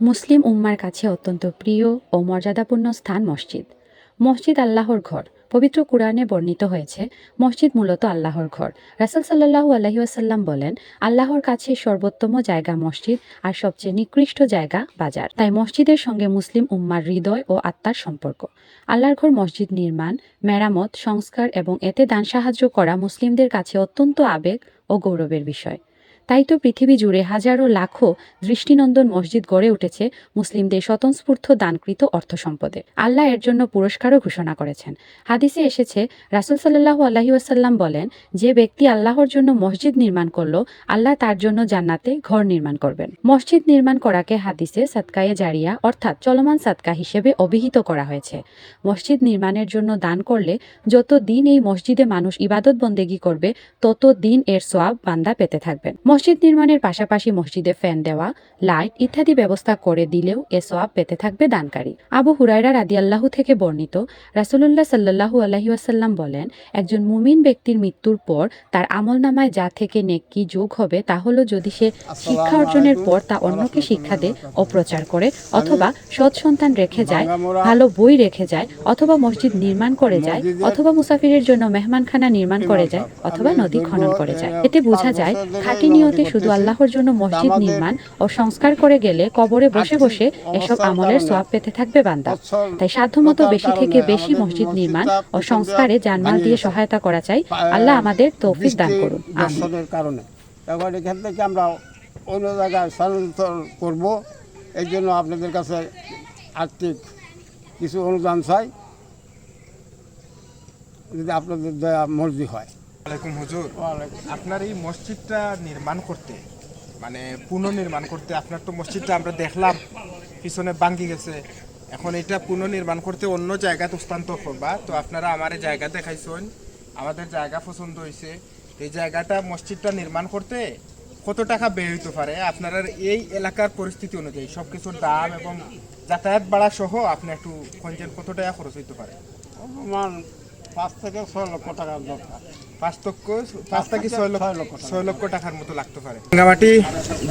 মুসলিম উম্মার কাছে অত্যন্ত প্রিয় ও মর্যাদাপূর্ণ স্থান মসজিদ। মসজিদ আল্লাহর ঘর। পবিত্র কুরআনে বর্ণিত হয়েছে, মসজিদ মূলত আল্লাহর ঘর। রাসুল সাল্লাহু আলহিউসাল্লাম বলেন, আল্লাহর কাছে সর্বোত্তম জায়গা মসজিদ আর সবচেয়ে নিকৃষ্ট জায়গা বাজার। তাই মসজিদের সঙ্গে মুসলিম উম্মার হৃদয় ও আত্মার সম্পর্ক। আল্লাহর ঘর মসজিদ নির্মাণ, মেরামত, সংস্কার এবং এতে দান সাহায্য করা মুসলিমদের কাছে অত্যন্ত আবেগ ও গৌরবের বিষয়। তাই তো পৃথিবী জুড়ে হাজারো লাখো দৃষ্টিনন্দন মসজিদ গড়ে উঠেছে মুসলিমদের স্বতঃস্ফূর্ত দানকৃত অর্থ সম্পদে। আল্লাহ এর জন্য পুরস্কারও ঘোষণা করেছেন। হাদিসে এসেছে, রাসুল সাল্লাহু আল্লাহি ওয়াসাল্লাম বলেন, যে ব্যক্তি আল্লাহর জন্য মসজিদ নির্মাণ করল, আল্লাহ তার জন্য জান্নাতে ঘর নির্মাণ করবেন। মসজিদ নির্মাণ করাকে হাদিসে সাদকায়ে জারিয়া, অর্থাৎ চলমান সাদকা হিসেবে অভিহিত করা হয়েছে। মসজিদ নির্মাণের জন্য দান করলে যত দিন এই মসজিদে মানুষ ইবাদত বন্দেগী করবে, তত দিন এর সোয়াব বান্দা পেতে থাকবেন। মসজিদ নির্মাণের পাশাপাশি মসজিদে ফ্যান দেওয়া লাইট ইত্যাদি ব্যবস্থা করে দিলেও এ সোয়াব পেতে থাকবে দানকারী। আবু হুরায়রা রাদিয়াল্লাহু থেকে বর্ণিত রাসুলুল্লাহ সাল্লাহু আলহি আসাল্লাম বলেন একজন মুমিন ব্যক্তির মৃত্যুর পর তার আমল নামায় যা থেকে নেকি যোগ হবে তা হলো যদি সে শিক্ষা অর্জনের পর তা অন্যকে শিক্ষা দেয় ও প্রচার করে অথবা সৎ সন্তান রেখে যায় ভালো বই রেখে যায় অথবা মসজিদ নির্মাণ করে যায় অথবা মুসাফিরের জন্য মেহমানখানা নির্মাণ করে যায় অথবা নদী খনন করে যায়। এতে বোঝা যায় খাঁটি নিয়তে শুধু আল্লাহর জন্য মসজিদ নির্মাণ ও সংস্কার করে গেলে কবরে বসে বসে এসব আমলের সোয়াব পেতে থাকবে বান্দা। তাই সাধ্যমতো বেশি থেকে বেশি মসজিদ নির্মাণ ও সংস্কারে জানমাল দিয়ে সহায়তা করা চাই। আল্লাহ আমাদের তৌফিক দান করুন। কারণে। এখন এখান থেকে আমরা অন্য জায়গায় স্থানান্তর করব। এই জন্য আপনাদের কাছে আর্থিক কিছু অনুদান চাই। যদি আপনাদের দয়া মর্জি হয়। আলাইকুম হুজুর। আপনার এই মসজিদটা নির্মাণ করতে মানে পুনর্নির্মাণ করতে আপনার তো মসজিদটা আমরা দেখলাম পিছনে ভাঙ্গি গেছে। এখন এটা পুনর্নির্মাণ করতে অন্য জায়গাতে স্থানান্তর করবা। তো আপনারা আমার জায়গা দেখাইছেন আমাদের জায়গা পছন্দ হয়েছে এই জায়গাটা মসজিদটা নির্মাণ করতে কত টাকা ব্যয় হইতে পারে? আপনারা এই এলাকার পরিস্থিতি অনুযায়ী সব কিছুর দাম এবং যাতায়াত বাড়া সহ আপনি একটু খঞ্জেন কত টাকা খরচ হইতে পারে? পাঁচ থেকে ছয় লক্ষ টাকার দরকার। পাঁচ লক্ষ পাঁচ থেকে ছয় লক্ষ ছয় লক্ষ টাকার মতো লাগতে পারে। রাঙ্গামাটি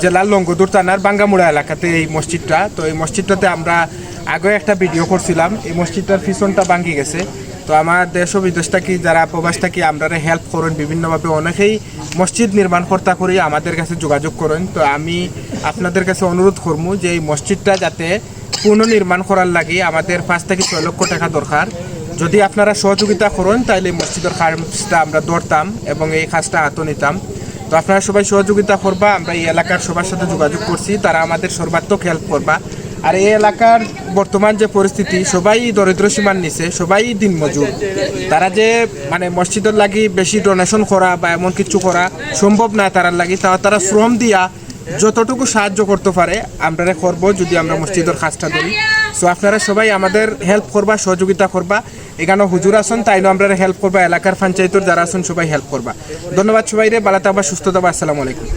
জেলার লঙ্গদুর থানার বাঙ্গামুড়া এলাকাতে এই মসজিদটা। তো এই মসজিদটাতে আমরা আগে একটা ভিডিও করছিলাম। এই মসজিদটার পিছনটা ভাঙ্গি গেছে। তো আমার দেশ ও বিদেশ থাকি যারা প্রবাস থাকি আমরা হেল্প করেন বিভিন্নভাবে। অনেকেই মসজিদ নির্মাণ কর্তা করি আমাদের কাছে যোগাযোগ করেন। তো আমি আপনাদের কাছে অনুরোধ করব যে এই মসজিদটা যাতে পুনর্নির্মাণ করার লাগে আমাদের পাঁচ থেকে ছয় লক্ষ টাকা দরকার। যদি আপনারা সহযোগিতা করেন তাহলে মসজিদের কাজটা আমরা ধরতাম এবং এই কাজটা হাতে নিতাম। তো আপনারা সবাই সহযোগিতা করবা, আমরা এই এলাকার সবার সাথে যোগাযোগ করছি, তারা আমাদের সর্বাত্মক হেল্প করবা। আর এই এলাকার বর্তমান যে পরিস্থিতি, সবাই দরিদ্র সীমার নিচে, সবাই দিন মজুর। তারা যে মানে মসজিদের লাগি বেশি ডোনেশন করা বা এমন কিছু করা সম্ভব না তারার লাগি, তা তারা শ্রম দিয়া যতটুকু সাহায্য করতে পারে আমরা করব যদি আমরা মসজিদের কাজটা ধরি। সো আপনারা সবাই আমাদের হেল্প করবা, সহযোগিতা করবা। এখানে হুজুর আসুন তাই আমরা হেল্প করবা, এলাকার পঞ্চায়েতর যারা আসুন সবাই হেল্প করবা। ধন্যবাদ সবাই রে বালাতে আবার সুস্থ থাকবা, আসসালামু আলাইকুম।